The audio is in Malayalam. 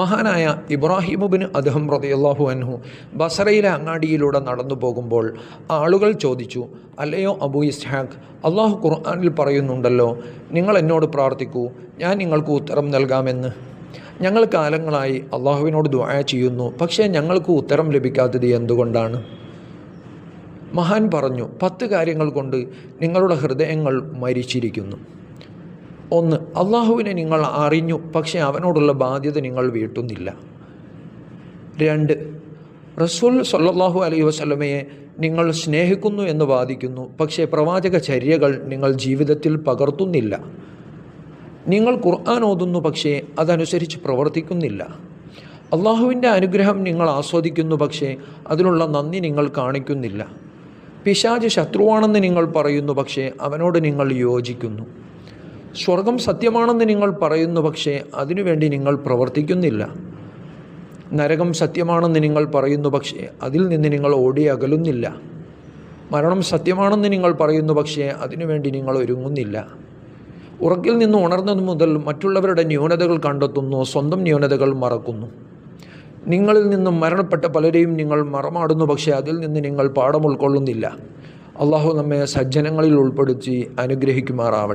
മഹാനായ ഇബ്രാഹിമുബിന് അദ്ദേഹം റതിയല്ലാഹു അൻഹു ബസറയിലെ അങ്ങാടിയിലൂടെ നടന്നു പോകുമ്പോൾ ആളുകൾ ചോദിച്ചു അല്ലയോ അബു ഇസ്ഹാഖ് അള്ളാഹു ഖുർആാനിൽ പറയുന്നുണ്ടല്ലോ നിങ്ങൾ എന്നോട് പ്രാർത്ഥിക്കൂ ഞാൻ നിങ്ങൾക്ക് ഉത്തരം നൽകാമെന്ന്. ഞങ്ങൾ കാലങ്ങളായി അള്ളാഹുവിനോട് ദുആ ചെയ്യുന്നു പക്ഷേ ഞങ്ങൾക്ക് ഉത്തരം ലഭിക്കാത്തത് എന്തുകൊണ്ടാണ്? മഹാൻ പറഞ്ഞു പത്ത് കാര്യങ്ങൾ കൊണ്ട് നിങ്ങളുടെ ഹൃദയങ്ങൾ മരിച്ചിരിക്കുന്നു. ഒന്ന് അള്ളാഹുവിനെ നിങ്ങൾ അറിഞ്ഞു പക്ഷേ അവനോടുള്ള ബാധ്യത നിങ്ങൾ വീട്ടുന്നില്ല. രണ്ട് റസൂൽ സല്ലാഹു അലൈഹി വസ്ലമയെ നിങ്ങൾ സ്നേഹിക്കുന്നു എന്ന് വാദിക്കുന്നു പക്ഷേ പ്രവാചക ചര്യകൾ നിങ്ങൾ ജീവിതത്തിൽ പകർത്തുന്നില്ല. നിങ്ങൾ ഖുർആൻ ഓതുന്നു പക്ഷേ അതനുസരിച്ച് പ്രവർത്തിക്കുന്നില്ല. അള്ളാഹുവിന്റെ അനുഗ്രഹം നിങ്ങൾ ആസ്വദിക്കുന്നു പക്ഷേ അതിനുള്ള നന്ദി നിങ്ങൾ കാണിക്കുന്നില്ല. പിശാജ് ശത്രുവാണെന്ന് നിങ്ങൾ പറയുന്നു പക്ഷേ അവനോട് നിങ്ങൾ യോജിക്കുന്നു. സ്വർഗം സത്യമാണെന്ന് നിങ്ങൾ പറയുന്നു പക്ഷേ അതിനുവേണ്ടി നിങ്ങൾ പ്രവർത്തിക്കുന്നില്ല. നരകം സത്യമാണെന്ന് നിങ്ങൾ പറയുന്നു പക്ഷേ അതിൽ നിന്ന് നിങ്ങൾ ഓടി അകലുന്നില്ല. മരണം സത്യമാണെന്ന് നിങ്ങൾ പറയുന്നു പക്ഷേ അതിനുവേണ്ടി നിങ്ങൾ ഒരുങ്ങുന്നില്ല. ഉറക്കിൽ നിന്ന് ഉണർന്നത് മുതൽ മറ്റുള്ളവരുടെ ന്യൂനതകൾ കണ്ടെത്തുന്നു സ്വന്തം ന്യൂനതകൾ മറക്കുന്നു. നിങ്ങളിൽ നിന്നും മരണപ്പെട്ട പലരെയും നിങ്ങൾ മറമാടുന്നു പക്ഷേ അതിൽ നിന്ന് നിങ്ങൾ പാഠം ഉൾക്കൊള്ളുന്നില്ല. അള്ളാഹു നമ്മെ സജ്ജനങ്ങളിൽ ഉൾപ്പെടുത്തി അനുഗ്രഹിക്കുമാറാവട്ടെ.